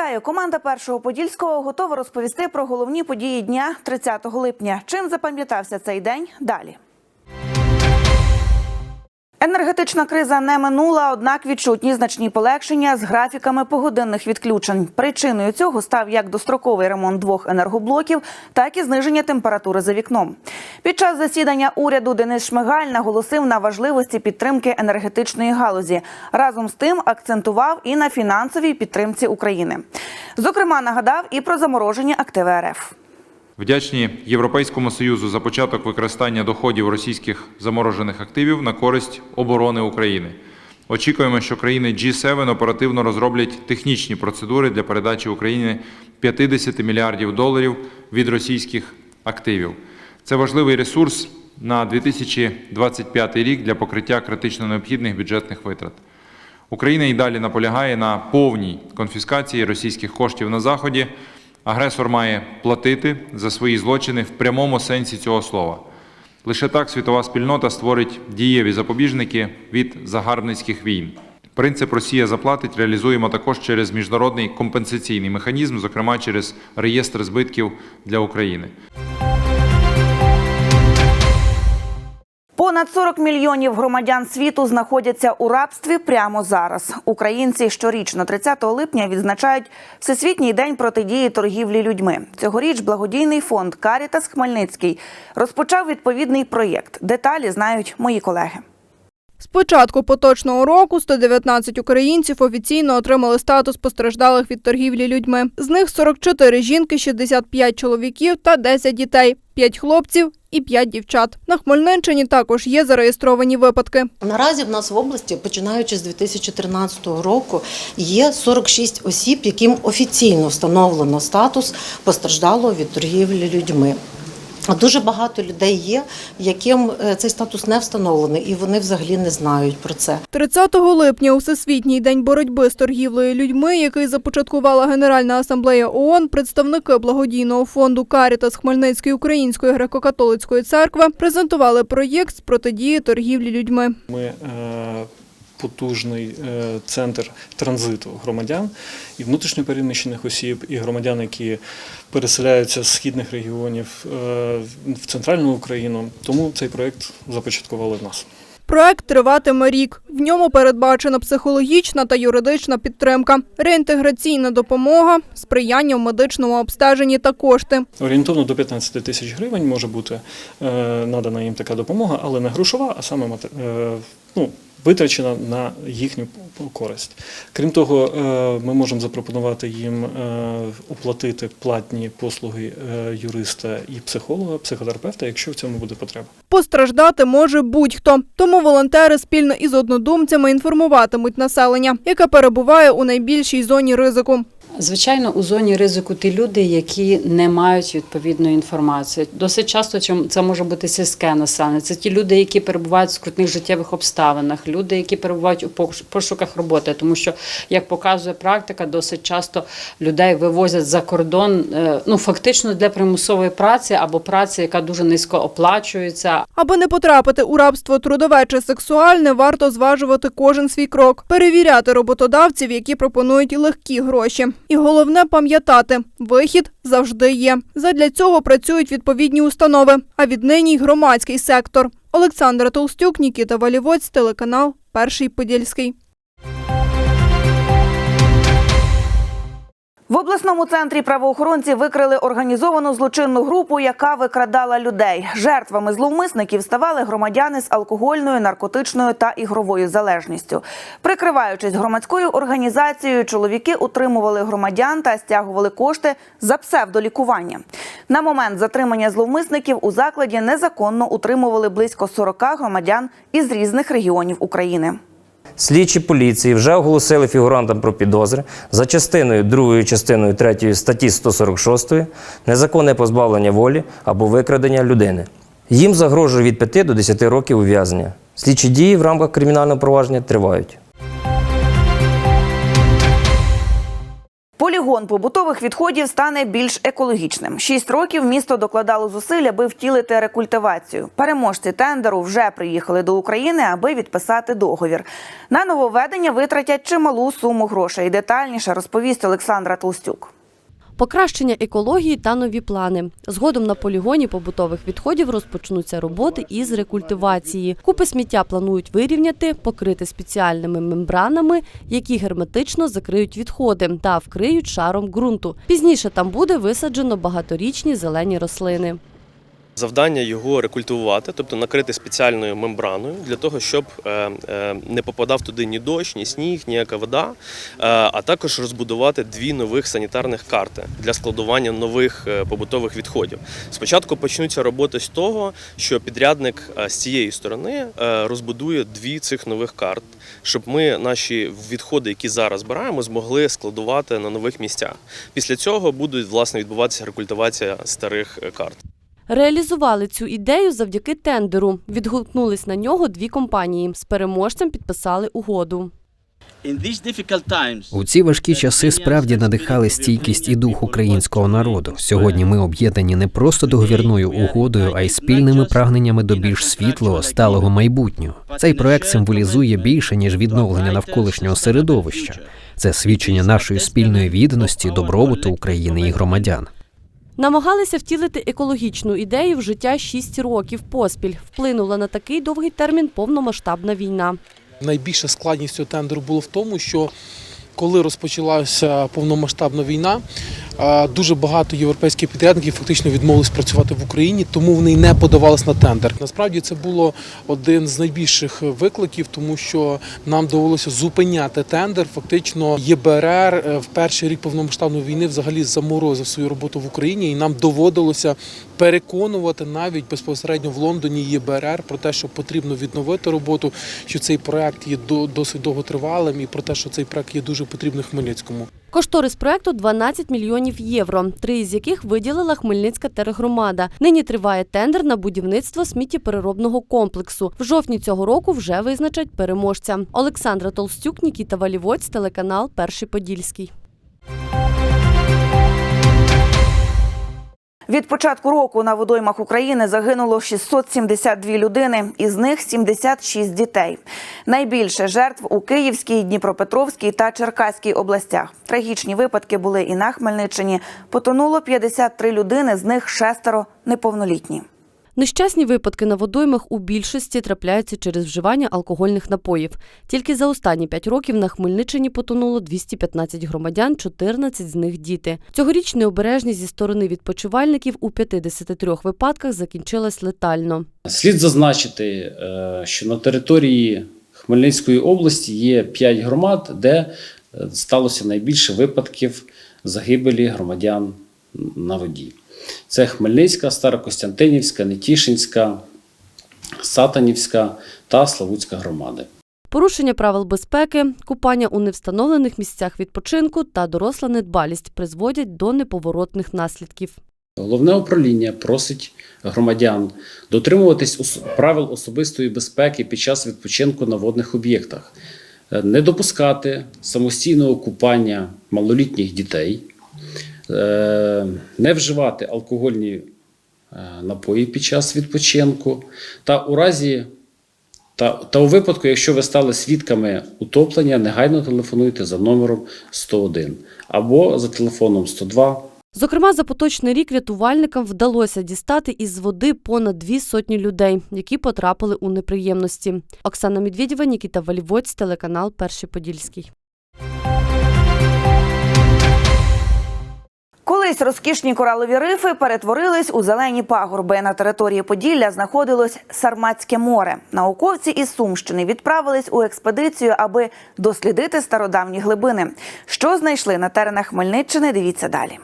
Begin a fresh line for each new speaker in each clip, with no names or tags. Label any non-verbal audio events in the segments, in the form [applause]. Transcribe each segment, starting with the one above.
Вітаю! Команда першого подільського готова розповісти про головні події дня 30 липня. Чим запам'ятався цей день? Далі. Енергетична криза не минула, однак відчутні значні полегшення з графіками погодинних відключень. Причиною цього став як достроковий ремонт двох енергоблоків, так і зниження температури за вікном. Під час засідання уряду Денис Шмигаль наголосив на важливості підтримки енергетичної галузі. Разом з тим акцентував і на фінансовій підтримці України. Зокрема, нагадав і про заморожені активи РФ.
Вдячні Європейському Союзу за початок використання доходів російських заморожених активів на користь оборони України. Очікуємо, що країни G7 оперативно розроблять технічні процедури для передачі Україні 50 мільярдів доларів від російських активів. Це важливий ресурс на 2025 рік для покриття критично необхідних бюджетних витрат. Україна і далі наполягає на повній конфіскації російських коштів на заході. Агресор має платити за свої злочини в прямому сенсі цього слова. Лише так світова спільнота створить дієві запобіжники від загарбницьких війн. Принцип Росія заплатить реалізуємо також через міжнародний компенсаційний механізм, зокрема через реєстр збитків для України.
Понад 40 мільйонів громадян світу знаходяться у рабстві прямо зараз. Українці щорічно 30 липня відзначають Всесвітній день протидії торгівлі людьми. Цьогоріч благодійний фонд Карітас Хмельницький розпочав відповідний проєкт. Деталі знають мої колеги.
З початку поточного року 119 українців офіційно отримали статус постраждалих від торгівлі людьми. З них 44 жінки, 65 чоловіків та 10 дітей, 5 хлопців і 5 дівчат. На Хмельниччині також є зареєстровані випадки.
Наразі в нас в області, починаючи з 2013 року, є 46 осіб, яким офіційно встановлено статус постраждалого від торгівлі людьми. А Дуже багато людей є, яким е, цей статус не встановлений, і вони взагалі не знають про це.
30 липня у Всесвітній день боротьби з торгівлею людьми, який започаткувала Генеральна асамблея ООН, представники благодійного фонду Карітас Хмельницької української греко-католицької церкви презентували проєкт з протидії торгівлі людьми.
Ми е, потужний е, центр транзиту громадян і внутрішньопереміщених осіб, і громадян, які переселяються з східних регіонів е, в центральну Україну. Тому цей проект започаткували в нас.
Проект триватиме рік. В ньому передбачена психологічна та юридична підтримка, реінтеграційна допомога, сприяння в медичному обстеженні та кошти.
Орієнтовно до 15 тисяч гривень може бути е, надана їм така допомога, але не грошова, а саме ну, витрачена на їхню користь. Крім того, е, ми можемо запропонувати їм е, оплатити платні послуги е, юриста і психолога, психотерапевта, якщо в цьому буде потреба.
Постраждати може будь-хто. Тому волонтери спільно із однодумцями інформуватимуть населення, яке перебуває у найбільшій зоні ризику.
Звичайно, у зоні ризику ті люди, які не мають відповідної інформації. Досить часто це може бути сільське населення. Це ті люди, які перебувають в скрутних життєвих обставинах, люди, які перебувають у пош- пошуках роботи. Тому що, як показує практика, досить часто людей вивозять за кордон, е, ну фактично для примусової праці або праці, яка дуже низько оплачується,
Аби не потрапити у рабство трудове чи сексуальне, варто зважувати кожен свій крок, перевіряти роботодавців, які пропонують легкі гроші. І головне пам'ятати, вихід завжди є. Задля цього працюють відповідні установи, а віднині й громадський сектор. Олександра Толстюк, Нікіта Валівоць, телеканал Перший Подільський.
В обласному центрі правоохоронці викрили організовану злочинну групу, яка викрадала людей. Жертвами зловмисників ставали громадяни з алкогольною, наркотичною та ігровою залежністю. Прикриваючись громадською організацією, чоловіки утримували громадян та стягували кошти за псевдолікування. На момент затримання зловмисників у закладі незаконно утримували близько 40 громадян із різних регіонів України.
Слідчі поліції вже оголосили фігурантам про підозри за частиною 2 частиною 3 статті 146 незаконне позбавлення волі або викрадення людини. Їм загрожує від 5 до 10 років ув'язнення. Слідчі дії в рамках кримінального провадження тривають.
Полігон побутових відходів стане більш екологічним. Шість років місто докладало зусиль, аби втілити рекультивацію. Переможці тендеру вже приїхали до України, аби відписати договір. На нововведення витратять чималу суму грошей. Детальніше розповість Олександра Толстюк.
Покращення екології та нові плани. Згодом на полігоні побутових відходів розпочнуться роботи із рекультивації. Купи сміття планують вирівняти, покрити спеціальними мембранами, які герметично закриють відходи та вкриють шаром ґрунту. Пізніше там буде висаджено багаторічні зелені рослини.
Завдання його рекультивувати, тобто накрити спеціальною мембраною для того, щоб е, е, не попадав туди ні дощ, ні сніг, ніяка вода, е, а також розбудувати дві нових санітарних карти для складування нових побутових відходів. Спочатку почнуться роботи з того, що підрядник з цієї сторони розбудує дві цих нових карт, щоб ми наші відходи, які зараз збираємо, змогли складувати на нових місцях. Після цього буде власне відбуватися рекультивація старих карт.
Реалізували цю ідею завдяки тендеру. Відгукнулись на нього дві компанії. З переможцем підписали угоду.
У ці важкі часи справді надихали стійкість і дух українського народу. Сьогодні ми об'єднані не просто договірною угодою, а й спільними прагненнями до більш світлого, сталого майбутнього. Цей проект символізує більше ніж відновлення навколишнього середовища. Це свідчення нашої спільної відданості, добробуту України і громадян.
Намагалися втілити екологічну ідею в життя шість років поспіль. Вплинула на такий довгий термін повномасштабна війна.
Найбільша складність цього тендеру було в тому, що коли розпочалася повномасштабна війна, дуже багато європейських підрядників фактично відмовились працювати в Україні, тому вони не подавались на тендер. Насправді це було один з найбільших викликів, тому що нам довелося зупиняти тендер. Фактично, ЄБРР е, в перший рік повномасштабної війни взагалі заморозив свою роботу в Україні, і нам доводилося переконувати навіть безпосередньо в Лондоні ЄБРР про те, що потрібно відновити роботу, що цей проект є до- досить довготривалим, і про те, що цей проект є дуже потрібним Хмельницькому.
Кошторис проекту 12 мільйонів євро, три із яких виділила Хмельницька тергромада. Нині триває тендер на будівництво сміттєпереробного комплексу. В жовтні цього року вже визначать переможця. Олександра Толстюк, Нікіта Валівоць, телеканал Перший Подільський.
Від початку року на водоймах України загинуло 672 людини, із них 76 дітей. Найбільше жертв у Київській, Дніпропетровській та Черкаській областях. Трагічні випадки були і на Хмельниччині. Потонуло 53 людини, з них шестеро неповнолітні.
Нещасні випадки на водоймах у більшості трапляються через вживання алкогольних напоїв. Тільки за останні п'ять років на Хмельниччині потонуло 215 громадян, 14 з них діти. Цьогоріч необережність зі сторони відпочивальників у 53 випадках закінчилась летально.
Слід зазначити, е, що на території Хмельницької області є 5 громад, де е, сталося найбільше випадків загибелі громадян на воді. Це Хмельницька, Старокостянтинівська, Нетішинська, Сатанівська та Славутська громади.
Порушення правил безпеки, купання у невстановлених місцях відпочинку та доросла недбалість призводять до неповоротних наслідків.
Головне управління просить громадян дотримуватись правил особистої безпеки під час відпочинку на водних об'єктах, Е, не допускати самостійного купання малолітніх дітей, не вживати алкогольні е, напої під час відпочинку, та у разі та, та у випадку, якщо ви стали свідками утоплення, негайно телефонуйте за номером 101 або за телефоном 102
Зокрема, за поточний рік рятувальникам вдалося дістати із води понад дві сотні людей, які потрапили у неприємності. Оксана Медведєва, Нікіта Валівоць, телеканал Перший Подільський.
Колись розкішні коралові рифи перетворились у зелені пагорби. На території Поділля знаходилось Сарматське море. Науковці із Сумщини відправились у експедицію, аби дослідити стародавні глибини. Що знайшли на теренах Хмельниччини? Дивіться далі.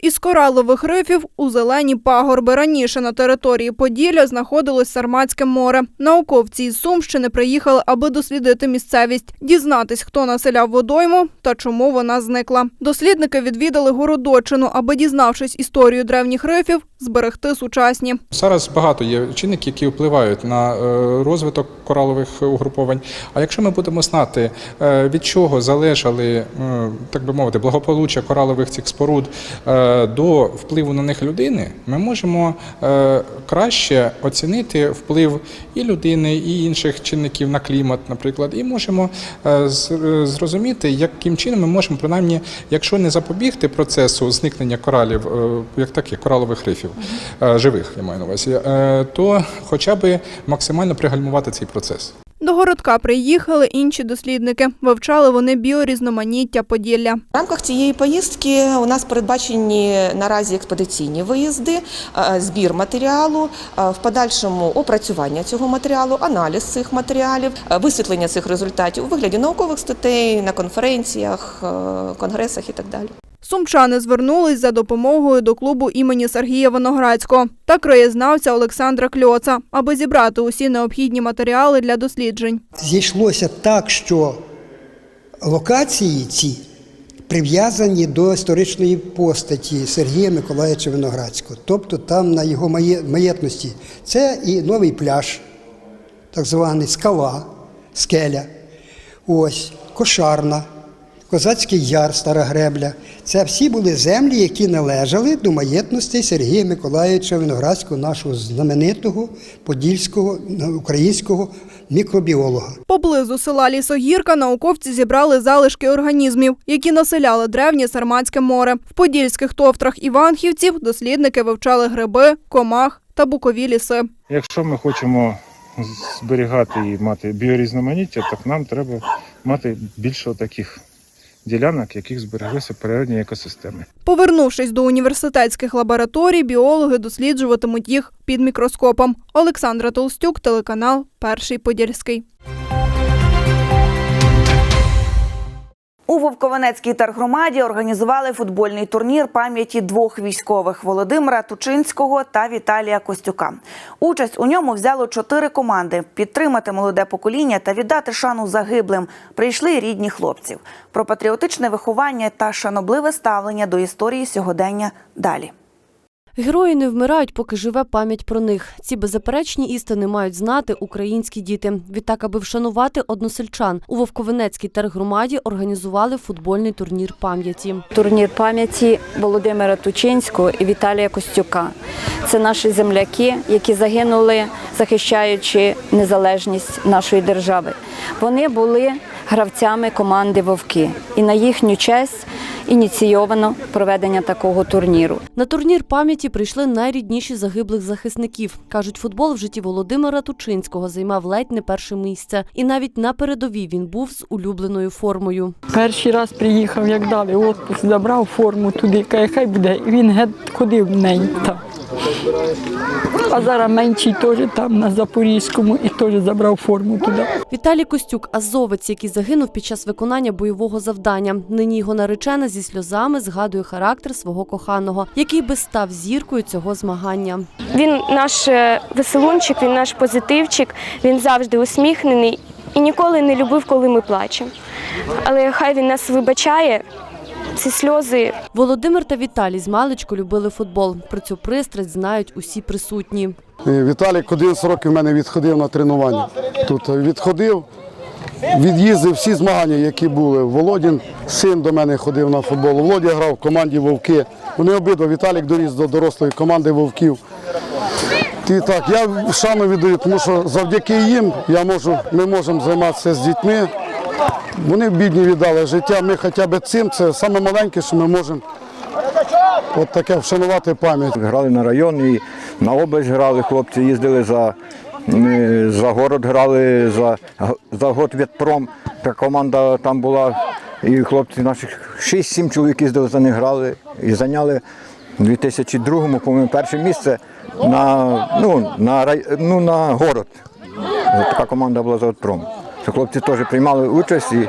Із коралових рифів у зелені пагорби. Раніше на території Поділля знаходилось Сарматське море. Науковці із Сумщини приїхали, аби дослідити місцевість, дізнатись, хто населяв водойму та чому вона зникла. Дослідники відвідали Городочину, аби, дізнавшись історію древніх рифів, зберегти сучасні.
Зараз багато є чинників, які впливають на е, розвиток коралових угруповань. А якщо ми будемо знати, е, від чого залежали, так би мовити, благополуччя коралових цих споруд е, до впливу на них людини, ми можемо е, краще оцінити вплив і людини, і інших чинників на клімат, наприклад, і можемо е, е, зрозуміти, яким чином ми можемо, принаймні, якщо не запобігти процесу зникнення коралів, е, як таких коралових рифів, е, живих, я маю на увазі, е, то хоча б максимально пригальмувати цей процес.
До городка приїхали інші дослідники. Вивчали вони біорізноманіття Поділля.
В рамках цієї поїздки у нас передбачені наразі експедиційні виїзди, е, збір матеріалу, е, в подальшому опрацювання цього матеріалу, аналіз цих матеріалів, е, висвітлення цих результатів у вигляді наукових статей на конференціях, конгресах і так далі.
Сумчани звернулись за допомогою до клубу імені Сергія Виноградського та краєзнавця Олександра Кльоца, аби зібрати усі необхідні матеріали для досліджень.
зійшлося так, що локації ці прив'язані до історичної постаті Сергія Миколаївича Виноградського. Тобто там на його маєтності це і новий пляж, так званий скала, скеля, ось, кошарна. Козацький яр, Стара Гребля. Це всі були землі, які належали до маєтності Сергія Миколаївича Виноградського, нашого знаменитого подільського українського мікробіолога.
Поблизу села Лісогірка науковці зібрали залишки організмів, які населяли древнє Сарматське море. В подільських товтрах Іванхівців дослідники вивчали гриби, комах та букові ліси.
Якщо ми хочемо зберігати і мати біорізноманіття, так нам треба мати більше таких ділянок, яких збереглися природні екосистеми.
Повернувшись до університетських лабораторій, біологи досліджуватимуть їх під мікроскопом. Олександра Толстюк, телеканал Перший Подільський.
У Вовковенецькій тергромаді організували футбольний турнір пам'яті двох військових Володимира Тучинського та Віталія Костюка. Участь у ньому взяло чотири команди. Підтримати молоде покоління та віддати шану загиблим прийшли рідні хлопців. Про патріотичне виховання та шанобливе ставлення до історії сьогодення далі.
Герої не вмирають, поки живе пам'ять про них. Ці беззаперечні істини мають знати українські діти. Відтак, аби вшанувати односельчан, у Вовковенецькій тергромаді організували футбольний турнір пам'яті.
Турнір пам'яті Володимира Тучинського і Віталія Костюка. Це наші земляки, які загинули, захищаючи незалежність нашої держави. Вони були гравцями команди Вовки, і на їхню честь ініційовано проведення такого турніру.
На турнір пам'яті прийшли найрідніші загиблих захисників. Кажуть, футбол в житті Володимира Тучинського займав ледь не перше місце. І навіть на передовій він був з улюбленою формою.
Перший раз приїхав, як дали отпуск, забрав форму туди, хай буде. І Він геть ходив в неї. А зараз менший теж там на Запорізькому і теж забрав форму туди.
Віталій Костюк, азовець, який загинув під час виконання бойового завдання. Нині його наречена зі сльозами згадує характер свого коханого, який би став зіркою цього змагання.
Він наш е, веселунчик, він наш позитивчик, він завжди усміхнений і ніколи не любив, коли ми плачемо. Але хай він нас вибачає. Ці сльози
Володимир та Віталій з маличку любили футбол. Про цю пристрасть знають усі присутні.
Віталік 11 років в мене відходив на тренування. Тут відходив, від'їздив всі змагання, які були. Володін, син до мене ходив на футбол. Володя грав в команді Вовки. Вони обидва Віталік доріс до дорослої команди Вовків. І так, я шану віддаю, тому що завдяки їм я можу, ми можемо займатися з дітьми. Вони бідні віддали життя. Ми хоча б цим, це саме маленьке, що ми можемо от таке вшанувати пам'ять.
Грали на район і на область грали, хлопці їздили за, за город, грали за, за Готвідпром. Та команда там була, і хлопці наших 6-7 чоловік їздили за них грали і зайняли у 2002-му, по-моєму, перше місце на, ну, на, ну, на город. Така команда була за Готпром. Хлопці теж приймали участь і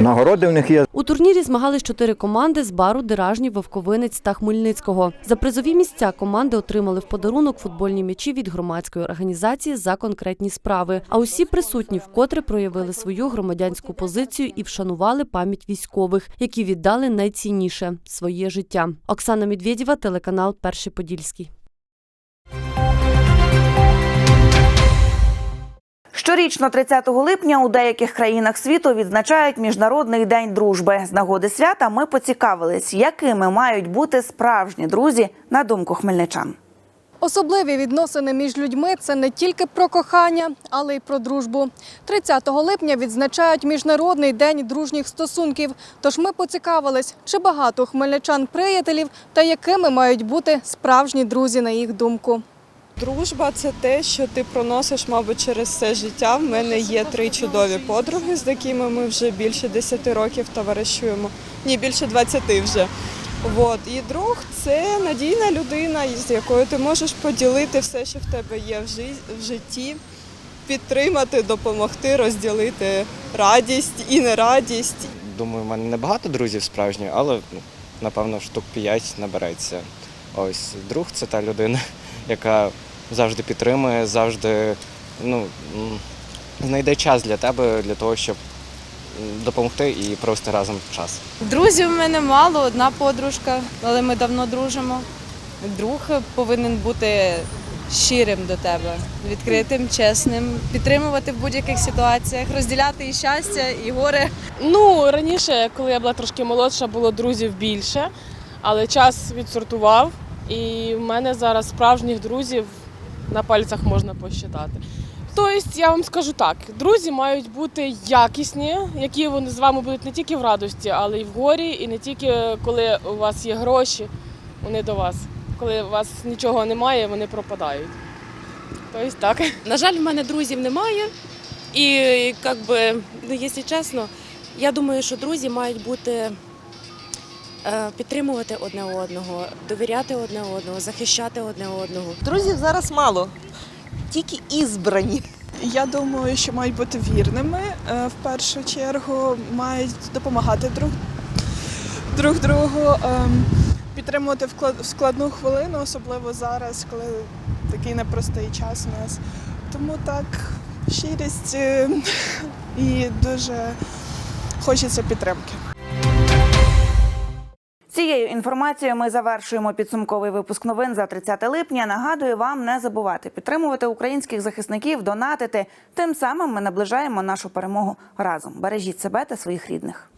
Нагороди в них є.
У турнірі змагались чотири команди з бару Деражні, Вовковинець та Хмельницького. За призові місця команди отримали в подарунок футбольні м'ячі від громадської організації за конкретні справи. А усі присутні вкотре проявили свою громадянську позицію і вшанували пам'ять військових, які віддали найцінніше своє життя. Оксана Медведєва, телеканал Перший Подільський.
Щорічно 30 липня у деяких країнах світу відзначають Міжнародний день дружби. З нагоди свята ми поцікавились, якими мають бути справжні друзі на думку хмельничан.
Особливі відносини між людьми це не тільки про кохання, але й про дружбу. 30 липня відзначають Міжнародний день дружніх стосунків. Тож ми поцікавились, чи багато хмельничан приятелів та якими мають бути справжні друзі на їх думку.
Дружба це те, що ти проносиш, мабуть, через все життя. В мене є три чудові подруги, з якими ми вже більше 10 років товаришуємо. Ні, більше 20 вже. От. І друг це надійна людина, з якою ти можеш поділити все, що в тебе є в житті, підтримати, допомогти, розділити радість і нерадість.
Думаю, в мене не багато друзів справжніх, але ну, напевно штук 5 набереться. Ось друг це та людина, [laughs] яка завжди підтримує, завжди ну, знайде час для тебе, для того, щоб допомогти і провести разом час.
Друзів в мене мало, одна подружка, але ми давно дружимо. Друг повинен бути щирим до тебе, відкритим, чесним, підтримувати в будь-яких ситуаціях, розділяти і щастя, і горе.
Ну, раніше, коли я була трошки молодша, було друзів більше, але час відсортував, і в мене зараз справжніх друзів на пальцях можна посчитати. Тобто, я вам скажу так: друзі мають бути якісні, які вони з вами будуть не тільки в радості, але й в горі, і не тільки коли у вас є гроші, вони до вас. Коли у вас нічого немає, вони пропадають. Тобто так.
На жаль, в мене друзів немає. І як би, ну, якщо чесно, я думаю, що друзі мають бути підтримувати одне одного, довіряти одне одного, захищати одне одного.
Друзів зараз мало, тільки ізбрані.
Я думаю, що мають бути вірними е, в першу чергу, мають допомагати друг, друг другу, ем, підтримувати в в складну хвилину, особливо зараз, коли такий непростий час у нас. Тому так, щирість е, і дуже хочеться підтримки.
Цією інформацією ми завершуємо підсумковий випуск новин за 30 липня. Нагадую вам не забувати підтримувати українських захисників, донатити. Тим самим ми наближаємо нашу перемогу разом. Бережіть себе та своїх рідних.